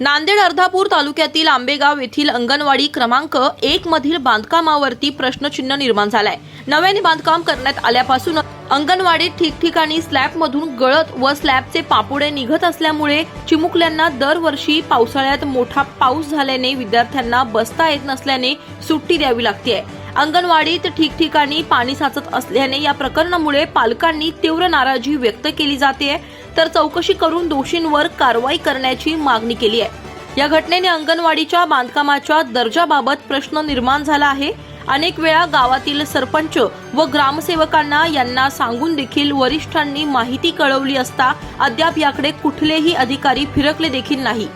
नांदेड अर्धापूर तालुक्यातील आंबेगाव येथील अंगणवाडी क्रमांक एक मधील बांधकामावरती प्रश्नचिन्ह निर्माण झालाय. नव्याने बांधकाम करण्यात आल्यापासून अंगणवाडीत ठिकठिकाणी स्लॅबमधून गळत व स्लॅबचे पापुडे निघत असल्यामुळे चिमुकल्यांना दरवर्षी पावसाळ्यात मोठा पाऊस झाल्याने विद्यार्थ्यांना बसता येत नसल्याने सुट्टी द्यावी लागते अंगणवाडीत ठिकठिकाणी पाणी साचत असल्याने या प्रकरणामुळे पालकांनी तीव्र नाराजी व्यक्त केली जाते तर चौकशी करून दोषींवर कारवाई करण्याची मागणी केली आहे. या घटनेने अंगणवाडीच्या बांधकामाच्या दर्जाबाबत प्रश्न निर्माण झाला आहे. अनेक वेळा गावातील सरपंच व ग्रामसेवकांना यांना सांगून देखील वरिष्ठांनी माहिती कळवली असता अद्याप याकडे कुठलेही अधिकारी फिरकले देखील नाही.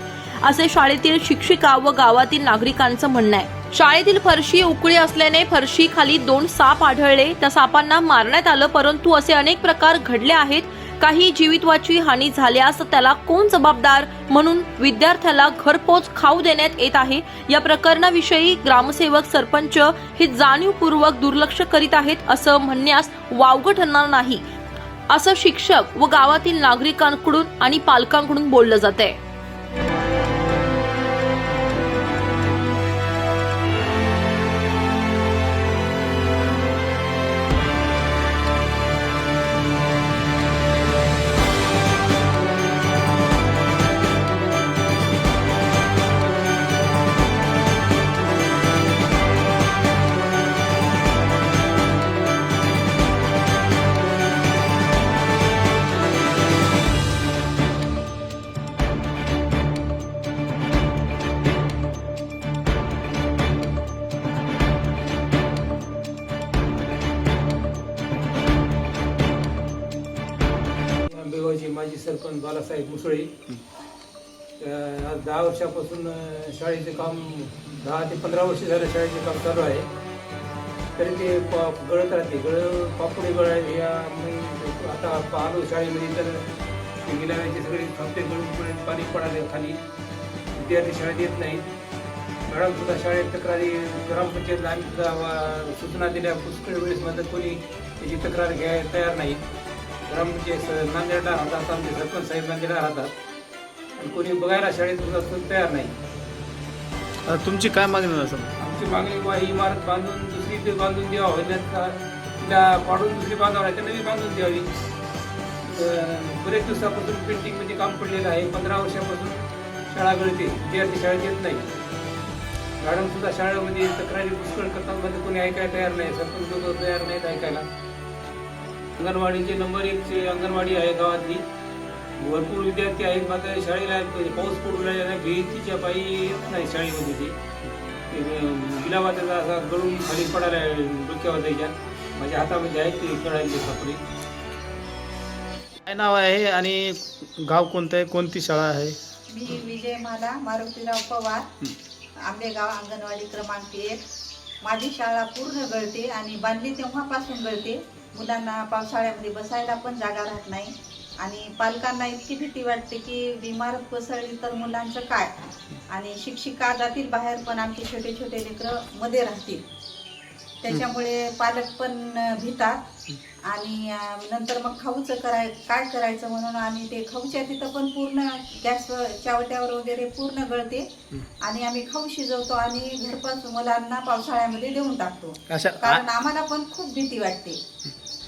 असे शाळेतील शिक्षिका व गावातील नागरिकांचं म्हणणं आहे. शाळेतील फरशी उकळी असल्याने फरशी खाली दोन साप आढळले. त्या सापांना मारण्यात आलं परंतु असे अनेक प्रकार घडले आहेत. काही जीवितवाची हानी झाल्यास त्याला कोण जबाबदार म्हणून विद्यार्थ्याला घरपोच खाऊ देण्यात येत आहे? या प्रकरणाविषयी ग्रामसेवक सरपंच हे जाणीवपूर्वक दुर्लक्ष करीत आहेत असं म्हणण्यास वावगं ठरणार नाही. असं शिक्षक व गावातील नागरिकांकडून आणि पालकांकडून बोललं जात आहे माजी सरपंच बालासाहेब मुसळे. आज दहा वर्षापासून शाळेचे काम दहा ते पंधरा वर्ष झालं शाळेचे काम चालू आहे. तरी ते प- गळत राहते. गळ पापुडे गळ या आता आलो शाळेमध्ये तर ते गेल्या वेळेचे सगळे खांबे गळून पाणी पडाले खाली. विद्यार्थी शाळेत येत नाहीत मॅडम सुद्धा शाळेत तक्रारी ग्रामपंचायतला आम्ही सुद्धा सूचना दिल्या. पुष्कळ वेळेस मात्र कोणी त्याची तक्रार घ्यायला तयार नाही. ग्रामपंचायत स- नांदेडला राहतात आमचे सरपंच साहेब नांदेडला राहतात. आणि कोणी बघायला शाळेत सुद्धा सुद्धा तयार नाही. तुमची काय मागणी सर? आमची मागणी बा ही इमारत बांधून दुसरी ते बांधून द्यावं. का तिला पाडून दुसरी बांधावं आहे नवी बांधून द्यावी. बरेच दिवसापासून पेंटिंगमध्ये काम पडलेलं आहे. पंधरा वर्षापासून शाळा गळते विद्यार्थी शाळेत येत नाही. मॅडम सुद्धा शाळेमध्ये तक्रारी पुष्कळ करतात. मध्ये कोणी ऐकायला तयार नाही. सरपंच तयार नाहीत ऐकायला. अंगणवाडीचे नंबर एकचे अंगणवाडी आहे गावातली. भरपूर विद्यार्थी आहेत मात्र शाळेला पाऊस पडून राहिल्याने भीतीच्या पायी येत नाही शाळेमध्ये ते. गिलावा त्याचा असा गळून खाली पडायला डोक्यावर त्याच्या माझ्या हातामध्ये आहेत ते कळायचे कपडे. काय नाव आहे आणि गाव कोणतं आहे? कोणती शाळा आहे? मी विजय माला मारुतीराव पवार. आंबेगाव अंगणवाडी क्रमांक एक. माझी शाळा पूर्ण गळते आणि बांधली तेव्हापासून गळते. मुलांना पावसाळ्यामध्ये बसायला पण जागा राहत नाही. आणि पालकांना इतकी भीती वाटते की इमारत कोसळली तर मुलांचं काय? आणि शिक्षिका जातील बाहेर पण आमचे छोटे छोटे लेकरं मध्ये राहतील. त्याच्यामुळे पालक पण भितात. आणि नंतर मग खाऊचं कराय काय करायचं म्हणून आम्ही ते खाऊच्या तिथं पण पूर्ण गॅस चावट्यावर वगैरे पूर्ण गळते. आणि आम्ही खाऊ शिजवतो आणि घरपास मुलांना पावसाळ्यामध्ये देऊन टाकतो. कारण आम्हाला पण खूप भीती वाटते.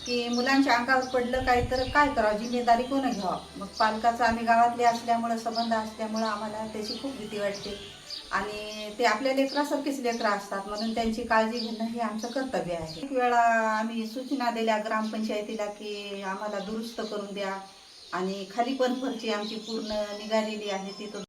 की मुलांच्या अंगावर पडलं काही तर काय करावं? जिम्मेदारी कोण घ्यावं? मग पालकाचं आम्ही गावातले असल्यामुळं संबंध असल्यामुळं आम्हाला त्याची खूप भीती वाटते. आणि ते आपल्या लेकरासारखीच लेकरं असतात म्हणून त्यांची काळजी घेणं हे आमचं कर्तव्य आहे. एक वेळा आम्ही सूचना दिल्या ग्रामपंचायतीला की आम्हाला दुरुस्त करून द्या. आणि खाली पण फरची आमची पूर्ण निघालेली आहे तिथं